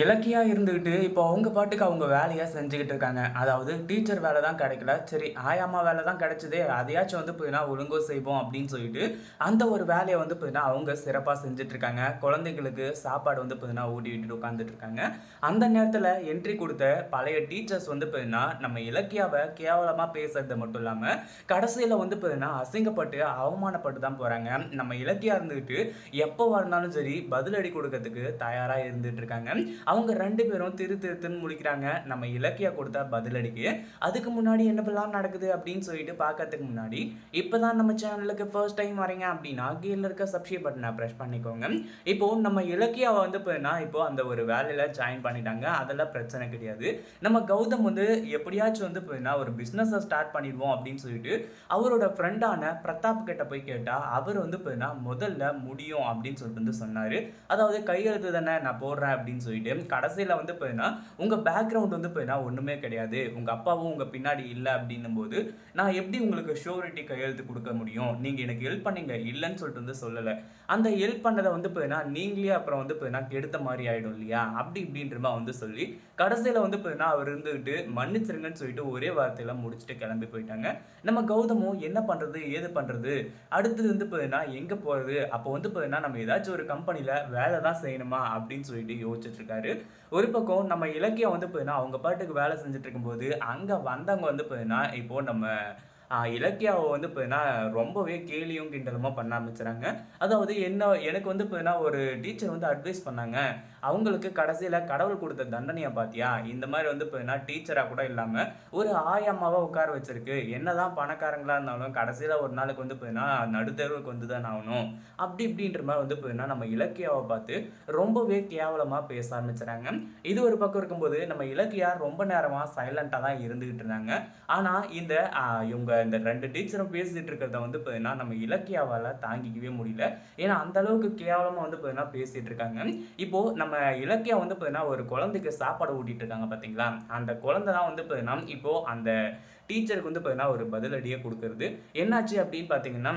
இலக்கியாக இருந்துக்கிட்டு இப்போ அவங்க பாட்டுக்கு அவங்க வேலையாக செஞ்சுக்கிட்டு இருக்காங்க. அதாவது டீச்சர் வேலை தான் கிடைக்கல. சரி ஆயாமா வேலை தான் கிடைச்சதே. அதையாச்சும் வந்து போயினா ஒழுங்கோ செய்வோம் அப்படின்னு சொல்லிட்டு அந்த ஒரு வேலையை வந்து போயினா அவங்க சிறப்பாக செஞ்சுட்டு இருக்காங்க. குழந்தைங்களுக்கு சாப்பாடு வந்து போயினா ஓடி விட்டுட்டு உட்காந்துட்டு இருக்காங்க. அந்த நேரத்தில் என்ட்ரி கொடுத்த பழைய டீச்சர்ஸ் வந்து போயினா நம்ம இலக்கியாவை கேவலமாக பேசுறது மட்டும் இல்லாமல் கடைசியில் வந்து போயினா அசிங்கப்பட்டு அவமானப்பட்டு தான் போகிறாங்க நம்ம இலக்கியாக இருந்துக்கிட்டு எப்போ இருந்தாலும் சரி பதிலடி கொடுக்கறதுக்கு தயாராக இருந்துட்டு இருக்காங்க. அவங்க ரெண்டு பேரும் திரு திருத்துன்னு முழிக்கிறாங்க நம்ம இலக்கியா கொடுத்த பதிலடிக்கு அதுக்கு முன்னாடி என்னப்பெல்லாம் நடக்குது அப்படின்னு சொல்லிட்டு பார்க்கறதுக்கு முன்னாடி இப்போதான் நம்ம சேனலுக்கு ஃபர்ஸ்ட் டைம் வரீங்க அப்படின்னா கீழே இருக்க சப்ஸ்கிரைப் பட்டனை ப்ரெஸ் பண்ணிக்கோங்க. இப்போ நம்ம இலக்கியாவை வந்து போனா இப்போ அந்த ஒரு வேலையில் ஜாயின் பண்ணிட்டாங்க. அதெல்லாம் பிரச்சனை கிடையாது. நம்ம கௌதம் வந்து எப்படியாச்சும் வந்து போனா ஒரு பிஸ்னஸை ஸ்டார்ட் பண்ணிடுவோம் அப்படின்னு சொல்லிட்டு அவரோட ஃப்ரெண்டான பிரதாப் கிட்ட போய் கேட்டால் அவர் வந்து போனா முதல்ல முடியும் அப்படின்னு சொல்லிட்டு வந்து சொன்னார். அதாவது கையெழுத்து தானே நான் போடுறேன் அப்படின்னு சொல்லிட்டு கடைசியில் வந்து பார்த்தீங்கன்னா உங்கள் பேக்ரவுண்ட் வந்து போயினா ஒன்றுமே கிடையாது. உங்கள் அப்பாவும் உங்கள் பின்னாடி இல்லை அப்படின்னும் போது நான் எப்படி உங்களுக்கு ஷூரிட்டி கையெழுத்து கொடுக்க முடியும்? நீங்கள் எனக்கு ஹெல்ப் பண்ணீங்க. இல்லைன்னு சொல்லிட்டு வந்து சொல்லலை. அந்த ஹெல்ப் பண்ணதை வந்து பார்த்தீங்கன்னா நீங்களே அப்புறம் வந்து போயினா கெடுத்த மாதிரி ஆகிடும் இல்லையா? அப்படி இப்படின்றமா வந்து சொல்லி கடைசியில் வந்து பார்த்தீங்கன்னா அவர் இருந்துக்கிட்டு மன்னிச்சிருங்கன்னு சொல்லிட்டு ஒரே வார்த்தையில முடிச்சுட்டு கிளம்பி போயிட்டாங்க. நம்ம கௌதமும் என்ன பண்ணுறது ஏது பண்ணுறது அடுத்தது வந்து பார்த்தீங்கன்னா எங்கே போகிறது அப்போ வந்து பார்த்தீங்கன்னா நம்ம ஏதாச்சும் ஒரு கம்பெனியில் வேலை தான் செய்யணுமா? அப்படின்னு சொல்லிட்டு யோசிச்சுட்டு இருக்காரு. ஒரு பக்கம் நம்ம இலக்கியம் வந்து போயினா அவங்க பாட்டுக்கு வேலை செஞ்சுட்டு இருக்கும்போது அங்கே வந்தவங்க வந்து போயினா இப்போ நம்ம இலக்கியாவை வந்து பார்த்தீங்கன்னா ரொம்பவே கேலியும் கிண்டலுமாக பண்ண ஆரம்பிச்சுறாங்க. அதாவது என்ன எனக்கு வந்து போயினா ஒரு டீச்சர் வந்து அட்வைஸ் பண்ணாங்க. அவங்களுக்கு கடைசியில் கடவுள் கொடுத்த தண்டனையை பார்த்தியா இந்த மாதிரி வந்து போயினா டீச்சராக கூட இல்லாமல் ஒரு ஆயம்மாவை உட்கார வச்சிருக்கு. என்னதான் பணக்காரங்களாக இருந்தாலும் கடைசியில் ஒரு நாளுக்கு வந்து பார்த்தீங்கன்னா நடுத்தருவுக்கு வந்து தான் ஆகணும். அப்படி இப்படின்ற மாதிரி வந்து பார்த்தீங்கன்னா நம்ம இலக்கியாவை பார்த்து ரொம்பவே கேவலமாக பேச ஆரம்பிச்சுறாங்க. இது ஒரு பக்கம் இருக்கும்போது நம்ம இலக்கியா ரொம்ப நேரமாக சைலண்ட்டாக தான் இருந்துகிட்டு இருந்தாங்க. ஆனால் இந்த இவங்க இந்த ரெண்டு டீச்சரும் பேசிட்டு இருக்கிறத வந்து பார்த்தீங்கன்னா நம்ம இலக்கியாவால் தாங்கிக்கவே முடியல. ஏன்னா அந்த அளவுக்கு கேவலமாக வந்து பார்த்தீங்கன்னா பேசிட்டு இருக்காங்க. இப்போ நம்ம இலக்கியா வந்து பார்த்தீங்கன்னா ஒரு குழந்தைக்கு சாப்பாடு ஊட்டிட்டு இருக்காங்க பார்த்தீங்களா அந்த குழந்தை தான் வந்து பார்த்தீங்கன்னா இப்போ அந்த டீச்சருக்கு வந்து பார்த்தீங்கன்னா ஒரு பதிலடியை கொடுக்கறது. என்னாச்சு அப்படின்னு பார்த்தீங்கன்னா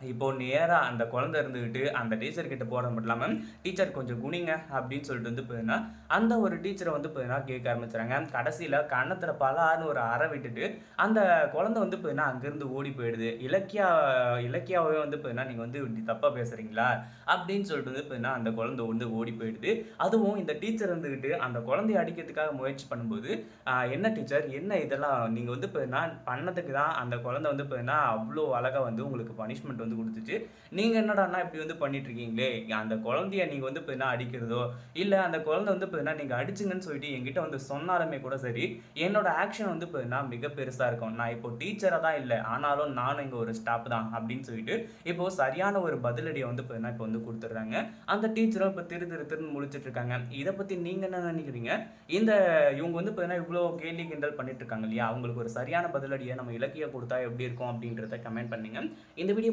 இப்போ நேராக அந்த குழந்தை இருந்துக்கிட்டு அந்த டீச்சர் கிட்ட போட மட்டும் இல்லாமல் டீச்சர் கொஞ்சம் குனிங்க அப்படின்னு சொல்லிட்டு வந்து போயின்னா அந்த ஒரு டீச்சரை வந்து போயின்னா கேட்க ஆரம்பிச்சுறாங்க. கடைசியில் கன்னத்தில் பலான்னு ஒரு அறை விட்டுட்டு அந்த குழந்தை வந்து போயின்னா அங்கேருந்து ஓடி போயிடுது. இலக்கியா இலக்கியாவே வந்து போயின்னா நீங்கள் வந்து இப்படி தப்பாக பேசுகிறீங்களா அப்படின்னு சொல்லிட்டு வந்து போயின்னா அந்த குழந்தை வந்து ஓடி போயிடுது. அதுவும் இந்த டீச்சர் இருந்துக்கிட்டு அந்த குழந்தைய அடிக்கிறதுக்காக முயற்சி பண்ணும்போது என்ன டீச்சர் என்ன இதெல்லாம்? நீங்கள் வந்து போயின்னா பண்ணதுக்கு தான் அந்த குழந்தை வந்து போயின்னா அவ்வளோ அழகாக வந்து உங்களுக்கு பனிஷ்மெண்ட் வந்து கொடுத்துச்சு. நீங்கள் என்னடான்னா இப்படி வந்து பண்ணிட்டுருக்கீங்களே? அந்த குழந்தைய நீங்கள் வந்து இப்போ அடிக்கிறதோ? இல்லை அந்த குழந்தை வந்து இப்போ நீங்கள் அடிச்சுங்கன்னு சொல்லிட்டு என்கிட்ட வந்து சொன்னாலுமே கூட சரி என்னோட ஆக்ஷன் வந்து இப்போ மிக பெருசாக இருக்கும். நான் இப்போ டீச்சராக தான் இல்லை ஆனாலும் நானும் இங்கே ஒரு ஸ்டாப் தான் அப்படின்னு சொல்லிட்டு இப்போ சரியான ஒரு பதிலடியை வந்து இப்போ இப்போ வந்து கொடுத்துட்றாங்க. அந்த டீச்சரும் இப்போ திரு திரு திருன்னு முழிச்சிட்டு இருக்காங்க இதை பற்றி நீங்கள் என்ன நினைக்கிறீங்க? இந்த இவங்க வந்து பார்த்தீங்கன்னா இவ்வளோ கேள்வி கிண்டல் பண்ணிட்டு இருக்காங்க இல்லையா? அவங்களுக்கு ஒரு சரியான பதிலடியை நம்ம இலக்கிய கொடுத்தா எப்படி இருக்கும் அப்படின்றத கமெண்ட் பண்ணுங்க. இந்த வீடியோ